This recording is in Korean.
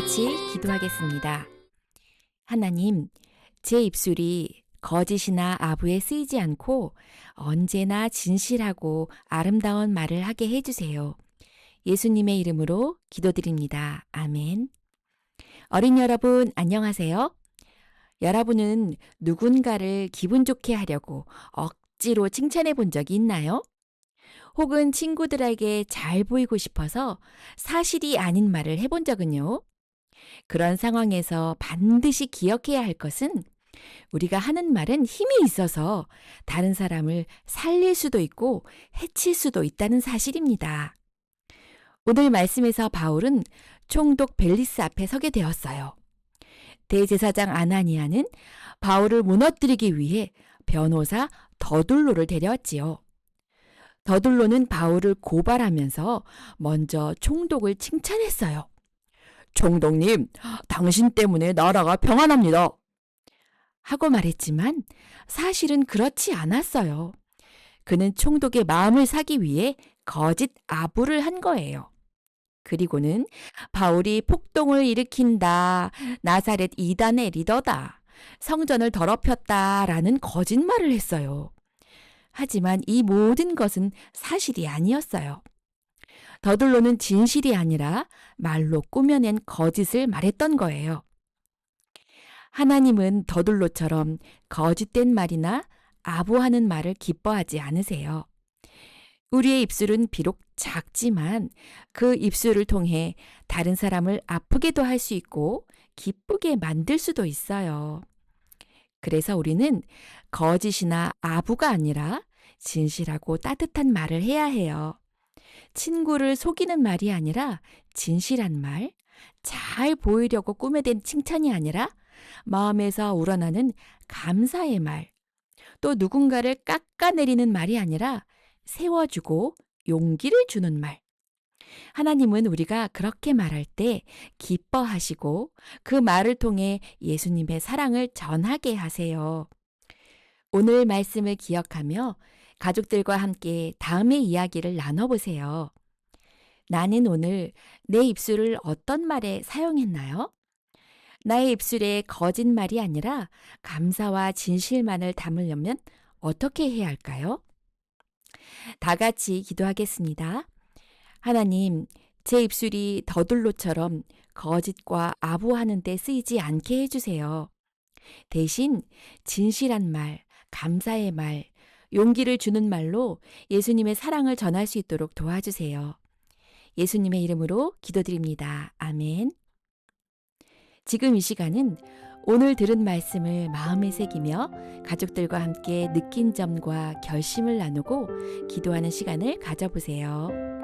같이 기도하겠습니다. 하나님, 제 입술이 거짓이나 아부에 쓰이지 않고 언제나 진실하고 아름다운 말을 하게 해주세요. 예수님의 이름으로 기도드립니다. 아멘. 어린 여러분, 안녕하세요. 여러분은 누군가를 기분 좋게 하려고 억지로 칭찬해 본 적이 있나요? 혹은 친구들에게 잘 보이고 싶어서 사실이 아닌 말을 해본 적은요? 그런 상황에서 반드시 기억해야 할 것은 우리가 하는 말은 힘이 있어서 다른 사람을 살릴 수도 있고 해칠 수도 있다는 사실입니다. 오늘 말씀에서 바울은 총독 벨리스 앞에 서게 되었어요. 대제사장 아나니아는 바울을 무너뜨리기 위해 변호사 더둘로를 데려왔지요. 더둘로는 바울을 고발하면서 먼저 총독을 칭찬했어요. 총독님, 당신 때문에 나라가 평안합니다. 하고 말했지만 사실은 그렇지 않았어요. 그는 총독의 마음을 사기 위해 거짓 아부를 한 거예요. 그리고는 바울이 폭동을 일으킨다, 나사렛 이단의 리더다, 성전을 더럽혔다 라는 거짓말을 했어요. 하지만 이 모든 것은 사실이 아니었어요. 더들로는 진실이 아니라 말로 꾸며낸 거짓을 말했던 거예요. 하나님은 더들로처럼 거짓된 말이나 아부하는 말을 기뻐하지 않으세요. 우리의 입술은 비록 작지만 그 입술을 통해 다른 사람을 아프게도 할 수 있고 기쁘게 만들 수도 있어요. 그래서 우리는 거짓이나 아부가 아니라 진실하고 따뜻한 말을 해야 해요. 친구를 속이는 말이 아니라 진실한 말, 잘 보이려고 꾸며댄 칭찬이 아니라 마음에서 우러나는 감사의 말, 또 누군가를 깎아내리는 말이 아니라 세워주고 용기를 주는 말. 하나님은 우리가 그렇게 말할 때 기뻐하시고 그 말을 통해 예수님의 사랑을 전하게 하세요. 오늘 말씀을 기억하며 가족들과 함께 다음의 이야기를 나눠보세요. 나는 오늘 내 입술을 어떤 말에 사용했나요? 나의 입술에 거짓말이 아니라 감사와 진실만을 담으려면 어떻게 해야 할까요? 다 같이 기도하겠습니다. 하나님, 제 입술이 더둘로처럼 거짓과 아부하는 데 쓰이지 않게 해주세요. 대신 진실한 말, 감사의 말, 용기를 주는 말로 예수님의 사랑을 전할 수 있도록 도와주세요. 예수님의 이름으로 기도드립니다. 아멘. 지금 이 시간은 오늘 들은 말씀을 마음에 새기며 가족들과 함께 느낀 점과 결심을 나누고 기도하는 시간을 가져보세요.